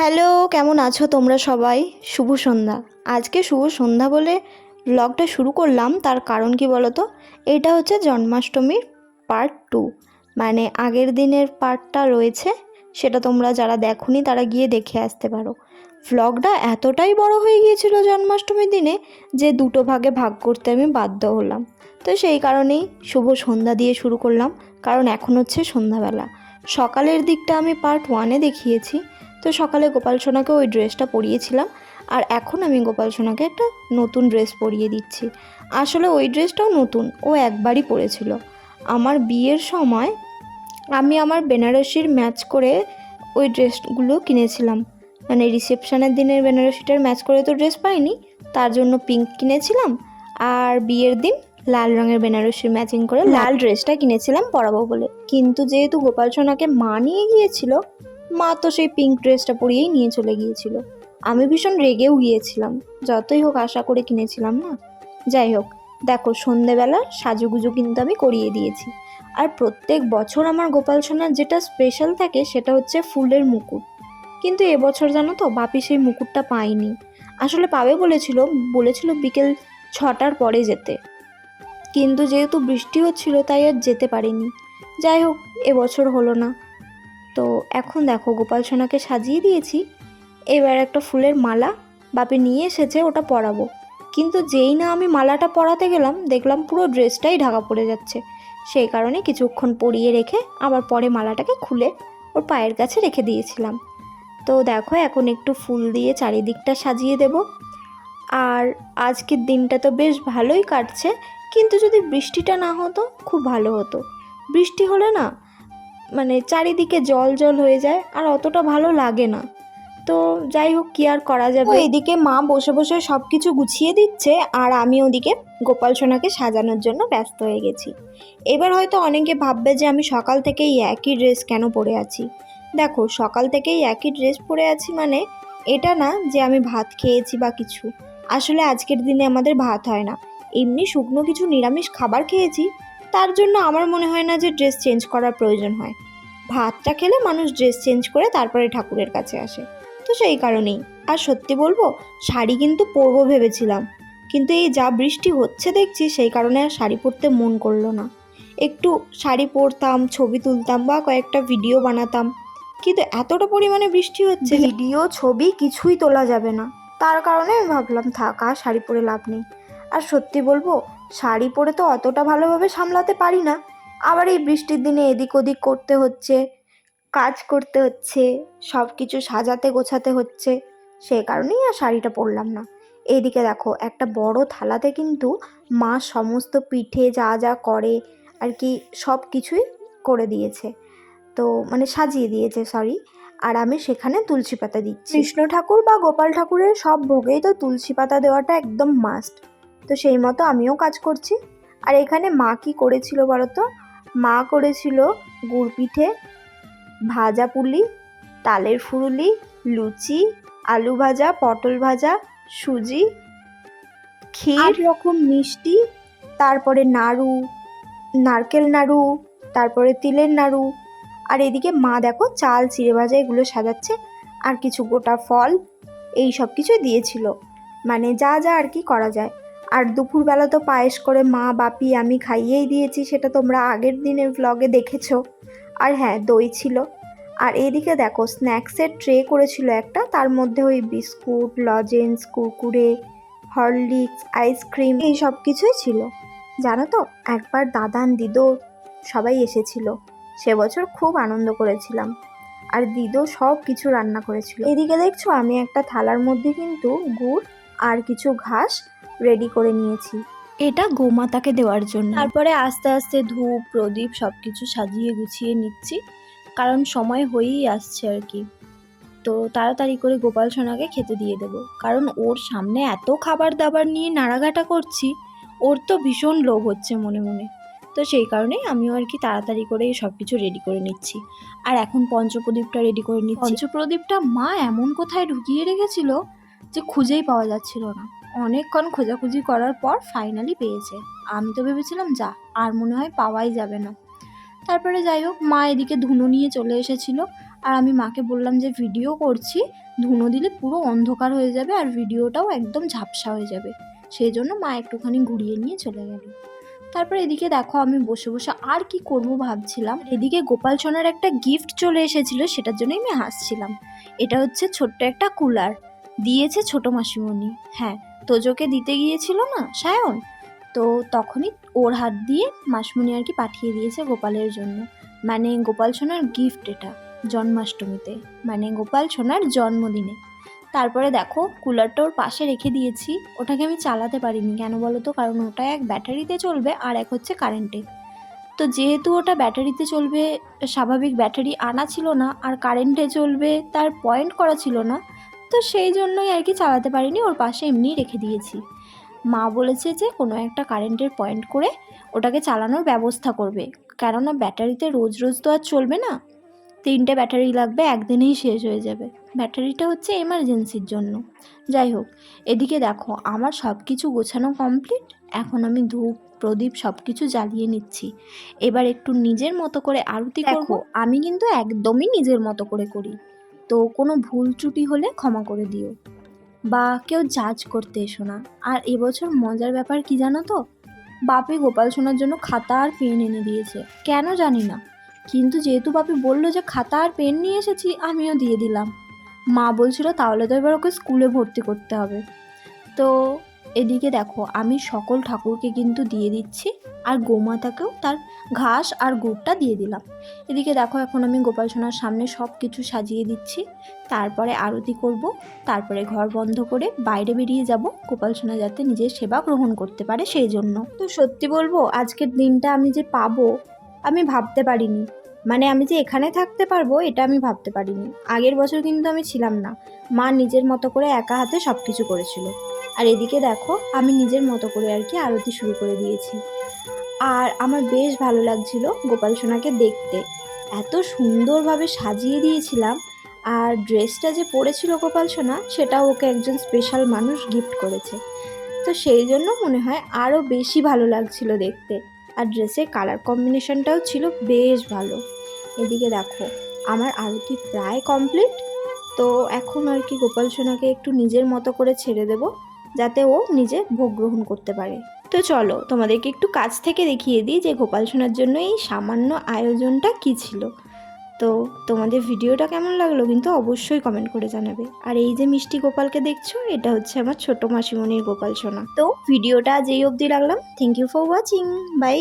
Hello, কেমন আছো তোমরা সবাই? শুভ সন্ধ্যা। আজকে শুভ সন্ধ্যা বলে ব্লগটা শুরু করলাম, তার কারণ কি বলো তো এটা হচ্ছে জন্মাষ্টমীর পার্ট টু মানে আগের দিনের পার্টটা রয়েছে, সেটা তোমরা যারা দেখোনি তারা গিয়ে দেখে আসতে পারো। ভ্লগটা এতটাই বড় হয়ে গিয়েছিল জন্মাষ্টমীর দিনে যে দুটো ভাগে ভাগ করতে আমি বাধ্য হলাম। তো সেই কারণেই শুভ সন্ধ্যা দিয়ে শুরু করলাম, কারণ এখন হচ্ছে সন্ধ্যাবেলা। সকালের দিকটা আমি পার্ট ওয়ানে দেখিয়েছি তো সকালে গোপাল সোনাকে ওই ড্রেসটা পরিয়েছিলাম আর এখন আমি গোপাল সোনাকে একটা নতুন ড্রেস পরিয়ে দিচ্ছি। আসলে ওই ড্রেসটাও নতুন ও একবারই পরেছিল। আমার বিয়ের সময় আমি আমার বেনারসির ম্যাচ করে ওই ড্রেসগুলো কিনেছিলাম। মানে রিসেপশনের দিনের বেনারসিটার ম্যাচ করে তো ড্রেস পাইনি তার জন্য পিঙ্ক কিনেছিলাম আর বিয়ের দিন লাল রঙের বেনারসির ম্যাচিং করে লাল ড্রেসটা কিনেছিলাম পরাবো বলে। কিন্তু যেহেতু গোপাল সোনাকে মা নিয়ে গিয়েছিল মা তো সেই পিঙ্ক ড্রেসটা পরিয়েই নিয়ে চলে গিয়েছিল। আমি ভীষণ রেগেও গিয়েছিলাম। যতই হোক আশা করে কিনেছিলাম না? যাই হোক, দেখো সন্ধেবেলা সাজুগুজু কিন্তু আমি করিয়ে দিয়েছি। আর প্রত্যেক বছর আমার গোপাল সোনার যেটা স্পেশাল থাকে সেটা হচ্ছে ফুলের মুকুট। কিন্তু এবছর জানো তো, বাপি সেই মুকুটটা পাইনি আসলে পাবে বলেছিল বলেছিল বিকেল ছটার পরে যেতে। কিন্তু যেহেতু বৃষ্টি হচ্ছিল তাই আর যেতে পারিনি। যাই হোক এবছর হলো না। তো এখন দেখো গোপাল সোনাকে সাজিয়ে দিয়েছি। এবার একটা ফুলের মালা বাপি নিয়ে এসেছে, ওটা পরাবো। কিন্তু যেই না আমি মালাটা পরাতে গেলাম, দেখলাম পুরো ড্রেসটাই ঢাকা পড়ে যাচ্ছে। সেই কারণে কিছুক্ষণ পরিয়ে রেখে আবার পরে মালাটাকে খুলে ওর পায়ের কাছে রেখে দিয়েছিলাম। তো দেখো এখন একটু ফুল দিয়ে চারিদিকটা সাজিয়ে দেব। আর আজকের দিনটা তো বেশ ভালোই কাটছে, কিন্তু যদি বৃষ্টিটা না হতো, খুব ভালো হতো। বৃষ্টি হলে না মানে চারিদিকে জল জল হয়ে যায় আর অতটা ভালো লাগে না। তো যাই হোক, কি আর করা যাবে? এদিকে মা বসে বসে সব কিছু গুছিয়ে দিচ্ছে আর আমি ওদিকে গোপাল সোনাকে সাজানোর জন্য ব্যস্ত হয়ে গেছি। এবার হয়তো অনেকে ভাববে যে আমি সকাল থেকেই একই ড্রেস কেন পরে আছি। দেখো, সকাল থেকেই একই ড্রেস পরে আছি মানে এটা না যে আমি ভাত খেয়েছি বা কিছু। আসলে আজকের দিনে আমাদের ভাত হয় না। এমনি শুকনো কিছু নিরামিষ খাবার খেয়েছি তার জন্য আমার মনে হয় না যে ড্রেস চেঞ্জ করার প্রয়োজন হয়। ভাতটা খেলে মানুষ ড্রেস চেঞ্জ করে তারপরে ঠাকুরের কাছে আসে। তো সেই কারণেই। আর সত্যি বলব, শাড়ি কিন্তু পরবো ভেবেছিলাম। কিন্তু এই যা বৃষ্টি হচ্ছে দেখছি, সেই কারণে আর শাড়ি পরতে মন করল না। একটু শাড়ি পরতাম, ছবি তুলতাম বা কয়েকটা ভিডিও বানাতাম। কিন্তু এতটা পরিমাণে বৃষ্টি হচ্ছে ভিডিও ছবি কিছুই তোলা যাবে না। তার কারণে আমি ভাবলাম, থাক, আর শাড়ি পরে লাভ নেই। আর সত্যি বলব শাড়ি পরে তো অতটা ভালোভাবে সামলাতে পারি না। আবার এই বৃষ্টির দিনে এদিক ওদিক করতে হচ্ছে, কাজ করতে হচ্ছে সব কিছু সাজাতে গোছাতে হচ্ছে। সেই কারণেই আর শাড়িটা পরলাম না। এইদিকে দেখো, একটা বড় থালাতে কিন্তু মা সমস্ত পিঠে যা যা করে আর কি সব কিছুই করে দিয়েছে। তো মানে সাজিয়ে দিয়েছে সরি আর আমি সেখানে তুলসী পাতা দিচ্ছি। কৃষ্ণ ঠাকুর বা গোপাল ঠাকুরের সব ভোগেই তো তুলসী পাতা দেওয়াটা একদম মাস্ট তো সেই মতো আমিও কাজ করছি। আর এখানে মা কি করেছিল বলো তো মা করেছিল গুড় পিঠে ভাজা পুলি তালের ফুরুলি লুচি আলু ভাজা পটল ভাজা সুজি ক্ষীর রকম মিষ্টি তারপরে নাড়ু নারকেল নাড়ু তারপরে তিলের নাড়ু। আর এদিকে মা দেখো চাল চিড়ে ভাজা এগুলো সাজাচ্ছে আর কিছু গোটা ফল এই সব কিছু দিয়েছিল। মানে যা যা আর কি করা যায়। আর দুপুরবেলা তো পায়েস করে মা, বাপি আমি খাইয়েই দিয়েছি, সেটা তোমরা আগের দিনের ব্লগে দেখেছ। আর হ্যাঁ দই ছিল। আর এদিকে দেখো স্ন্যাক্সের ট্রে করেছিল একটা, তার মধ্যে ওই biscuit lozenges Kurkure Horlicks ice cream এই সব কিছুই ছিল। জানো তো, একবার দাদান দিদো সবাই এসেছিল। সে বছর খুব আনন্দ করেছিলাম। আর দিদো সব কিছু রান্না করেছিল। এদিকে দেখছ, আমি একটা থালার মধ্যে কিন্তু গুড় আর কিছু ঘাস রেডি করে নিয়েছি। এটা গোমাতাকে দেওয়ার জন্য। তারপরে আস্তে আস্তে ধূপ প্রদীপ সব কিছু সাজিয়ে গুছিয়ে নিচ্ছি। কারণ সময় হয়েই আসছে আর কি। তো তাড়াতাড়ি করে গোপাল সোনাকে খেতে দিয়ে দেব। কারণ ওর সামনে এত খাবার দাবার নিয়ে নাড়াঘাটা করছি ওর তো ভীষণ লোভ হচ্ছে মনে মনে। তো সেই কারণেই আমিও আর কি তাড়াতাড়ি করে সব কিছু রেডি করে নিচ্ছি। আর এখন পঞ্চপ্রদীপটা রেডি করে নিচ্ছি। পঞ্চপ্রদীপটা মা এমন কোথায় ঢুকিয়ে রেখেছিল যে খুঁজেই পাওয়া যাচ্ছিল না। অনেকক্ষণ খোঁজাখুঁজি করার পর ফাইনালি পেয়েছে। আমি তো ভেবেছিলাম, যা, আর মনে হয় পাওয়াই যাবে না। তারপরে যাই হোক, মা এদিকে ধুনো নিয়ে চলে এসেছিল। আর আমি মাকে বললাম যে, ভিডিও করছি, ধুনো দিলে পুরো অন্ধকার হয়ে যাবে আর ভিডিওটাও একদম ঝাপসা হয়ে যাবে। সেই জন্য মা একটুখানি ঘুরিয়ে নিয়ে চলে গেল। তারপর এদিকে দেখো, আমি বসে বসে আর কি করব ভাবছিলাম। এদিকে গোপাল সোনার একটা গিফট চলে এসেছিল, সেটার জন্যই আমি হাসছিলাম। এটা হচ্ছে ছোট্ট একটা কুলার, দিয়েছে ছোট মাসিমণি। হ্যাঁ তোজোকে দিতে গিয়েছিল না, সায়ন? তো তখনই ওর হাত দিয়ে মাসমণি আর কি পাঠিয়ে দিয়েছে গোপালের জন্য। মানে গোপাল সোনার গিফট এটা, জন্মাষ্টমীতে। মানে গোপাল সোনার জন্মদিনে। তারপরে দেখো কুলারটা ওর পাশে রেখে দিয়েছি। ওটাকে আমি চালাতে পারিনি। কেন বলো তো? কারণ ওটা এক ব্যাটারিতে চলবে আর এক হচ্ছে কারেন্টে তো যেহেতু ওটা ব্যাটারিতে চলবে, স্বাভাবিক ব্যাটারি আনা ছিল না, আর কারেন্টে চলবে, তার পয়েন্ট করা ছিল না তো সেই জন্যই আর কি চালাতে পারিনি ওর পাশে এমনিই রেখে দিয়েছি। মা বলেছে যে কোনো একটা কারেন্টের পয়েন্ট করে ওটাকে চালানোর ব্যবস্থা করবে কেননা ব্যাটারিতে রোজ রোজ তো আর চলবে না। তিনটে ব্যাটারি লাগবে একদিনেই শেষ হয়ে যাবে। ব্যাটারিটা হচ্ছে এমার্জেন্সির জন্য। যাই হোক এদিকে দেখো আমার সব কিছু গোছানো কমপ্লিট এখন আমি ধূপ প্রদীপ সব কিছু জ্বালিয়ে নিচ্ছি। এবার একটু নিজের মতো করে আরতি দেখো আমি কিন্তু একদমই নিজের মতো করে করি। তো কোনো ভুল ত্রুটি হলে ক্ষমা করে দিও। বা কেউ জাজ করতে এসো না। আর এবছর মজার ব্যাপার কি জানো তো? বাপি গোপাল শোনার জন্য খাতা আর পেন এনে দিয়েছে। কেন জানি না। কিন্তু যেহেতু বাপি বলল যে খাতা আর পেন নিয়ে এসেছি, আমিও দিয়ে দিলাম। মা বলছিল তাহলে তো এবার ওকে স্কুলে ভর্তি করতে হবে। তো এদিকে দেখো, আমি সকল ঠাকুরকে কিন্তু দিয়ে দিচ্ছি, আর গোমাতাকেও তার ঘাস আর গুড়টা দিয়ে দিলাম। এদিকে দেখো, এখন আমি গোপাল সোনার সামনে সব কিছু সাজিয়ে দিচ্ছি। তারপরে আরতি করব, তারপরে ঘর বন্ধ করে বাইরে বেরিয়ে যাব, গোপাল সোনা যাতে নিজের সেবা গ্রহণ করতে পারে সেই জন্য। তো সত্যি বলব, আজকের দিনটা আমি যে পাবো, আমি ভাবতে পারিনি। মানে আমি যে এখানে থাকতে পারব, এটা আমি ভাবতে পারিনি। আগের বছর কিন্তু আমি ছিলাম না। মা নিজের মতো করে একা হাতে সব কিছু করেছিল। আর এদিকে দেখো, আমি নিজের মতো করে আর কি আরতি শুরু করে দিয়েছি। আর আমার বেশ ভালো লাগছিল গোপাল সোনাকে দেখতে। এত সুন্দরভাবে সাজিয়ে দিয়েছিলাম, আর ড্রেসটা যে পরেছিল গোপাল সোনা সেটাও ওকে একজন স্পেশাল মানুষ গিফট করেছে। তো সেই জন্য মনে হয় আরও বেশি ভালো লাগছিল দেখতে। আর ড্রেসের কালার কম্বিনেশনটাও ছিল বেশ ভালো। এদিকে দেখো, আমার আরতি প্রায় কমপ্লিট তো এখন আর কি গোপাল সোনাকে একটু নিজের মতো করে ছেড়ে দেব। যাতে ও নিজে ভোগ গ্রহণ করতে পারে। তো চলো, তোমাদেরকে একটু কাছ থেকে দেখিয়ে দিই যে গোপাল সোনার জন্য এই সামান্য আয়োজনটা কী ছিল। তো তোমাদের ভিডিওটা কেমন লাগল কিন্তু অবশ্যই কমেন্ট করে জানাবে। আর এই যে মিষ্টি গোপালকে দেখছ, এটা হচ্ছে আমার ছোট মাসিমণির গোপাল সোনা। তো ভিডিওটা যেই অবধি রাখলাম। Thank you for watching bye